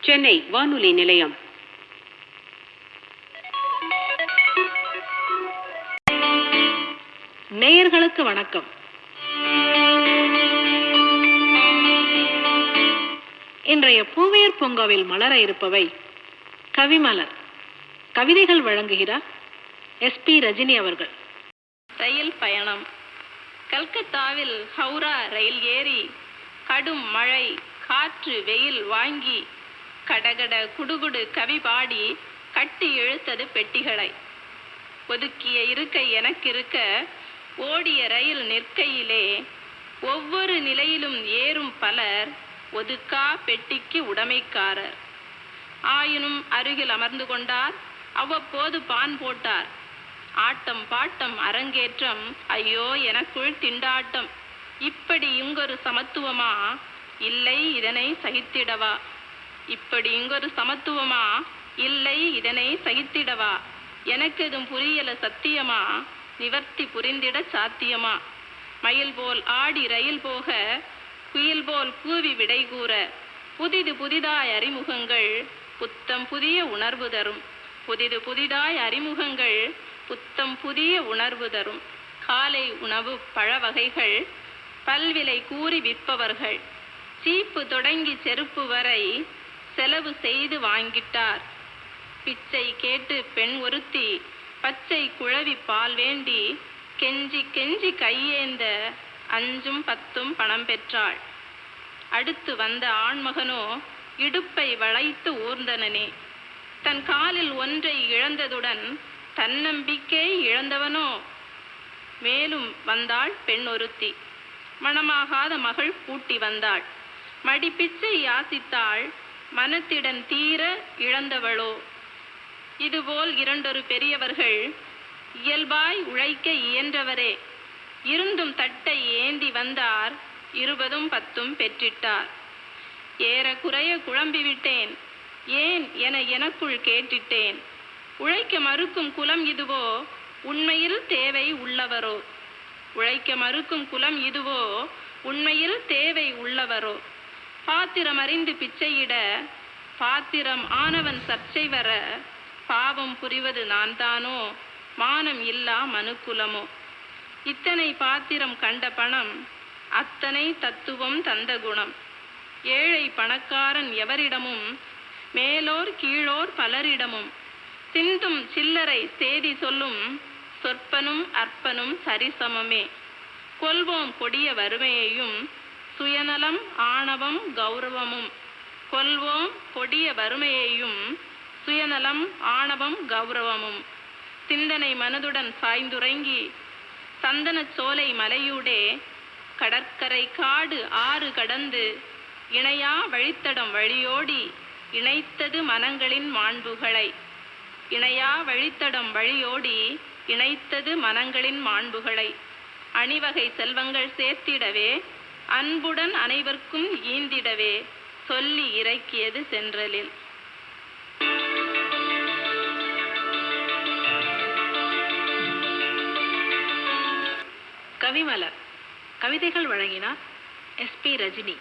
சென்னை வானொலி நிலையம் நேயர்களுக்கு வணக்கம். இன்றைய பூவேர் பூங்காவில் மலர இருப்பவை கவிமலர். கவிதைகள் வழங்குகிறார் எஸ்பி ரஜினி அவர்கள். ரயில் பயணம். கல்கத்தாவில் ஹவுரா ரயில் ஏறி கடும் மழை காற்று வெயில் வாங்கி கடகட குடுகுடு கவி பாடி கட்டி இழுத்தது பெட்டிகளை. ஒதுக்கிய இருக்கை எனக்கிருக்க ஓடிய ரயில் நிற்கையிலே ஒவ்வொரு நிலையிலும் ஏறும் பலர் ஒதுக்கா பெட்டிக்கு உடைமைக்காரர். ஆயினும் அருகில் அமர்ந்து கொண்டார் அவ்வப்போது பான் போட்டார். ஆட்டம் பாட்டம் அரங்கேற்றம் ஐயோ எனக்குள் திண்டாட்டம். இப்படி இங்கொரு சமத்துவமா இல்லை இதனை சகித்திடவா? இப்படி இங்கொரு சமத்துவமா? இல்லை இதனை சகித்திடவா? எனக்கு எதுவும் புரியல சத்தியமா? நிவர்த்தி புரிந்திட சாத்தியமா? மயில் போல் ஆடி ரயில் போக குயில் போல் கூவி விடை கூற புதிது புதிதாய் அறிமுகங்கள் புத்தம் புதிய உணர்வு தரும். புதிது புதிதாய் அறிமுகங்கள் புத்தம் புதிய உணர்வு தரும். காலை உணவு பழ வகைகள் பல்விலை கூறி விற்பவர்கள் சீப்பு தொடங்கி செருப்பு வரை செலவு செய்து வாங்கிட்டார். பிச்சை கேட்டு பெண் ஒருத்தி பச்சை குழவி பால் வேண்டி கெஞ்சி கெஞ்சி கையேந்த அஞ்சும் பத்தும் பணம் பெற்றாள். அடுத்து வந்த ஆண்மகனோ இடுப்பை வளைத்து ஊர்ந்தனனே. தன் காலில் ஒன்றை இழந்ததுடன் தன்னம்பிக்கை இழந்தவனோ மேலும் வந்தாள் பெண் ஒருத்தி. மணமாகாத மகள் பூட்டி வந்தாள். மடிப்பிச்சை யாசித்தாள் மனத்திடன் தீர இழந்தவளோ? இதுபோல் இரண்டொரு பெரியவர்கள் இயல்பாய் உழைக்க இயன்றவரே. இருந்தும் தட்டை ஏந்தி வந்தார் இருபதும் பத்தும் பெற்றிட்டார். ஏறக்குறைய குழம்பிவிட்டேன் ஏன் என எனக்குள் கேட்டிட்டேன். உழைக்க மறுக்கும் குலம் இதுவோ? உண்மையில் தேவை உள்ளவரோ? உழைக்க மறுக்கும் குலம் இதுவோ? உண்மையில் தேவை உள்ளவரோ? பாத்திரம் அறிந்து பிச்சையிட பாத்திரம் ஆனவன் சர்ச்சை வர பாவம் புரிவது நான் தானோ மானம் இல்லா மனுக்குலமோ? இத்தனை பாத்திரம் கண்ட பணம் அத்தனை தத்துவம் தந்த குணம். ஏழை பணக்காரன் எவரிடமும் மேலோர் கீழோர் பலரிடமும் சிந்தும் சில்லறை சேதி சொல்லும் சொற்பனும் அற்பனும் சரிசமமே. கொல்வோம் கொடிய வறுமையையும் சுயநலம் ஆணவம் கௌரவமும். கொல்வோம் கொடிய வறுமையையும் சுயநலம் ஆணவம் கௌரவமும். சிந்தனை மனதுடன் சாய்ந்துறங்கி சந்தன சோலை மலையூடே கடற்கரை காடு ஆறு கடந்து இணையா வழித்தடம் வழியோடி இணைத்தது மனங்களின் மாண்புகளை. இணையா வழித்தடம் வழியோடி இணைத்தது மனங்களின் மாண்புகளை. அணிவகை செல்வங்கள் சேர்த்திடவே அன்புடன் அனைவர்க்கும் ஈந்திடவே சொல்லி இறக்கியது சென்றலில். கவிமலர் கவிதைகள் வழங்கினார் எஸ்பி ரஜினி.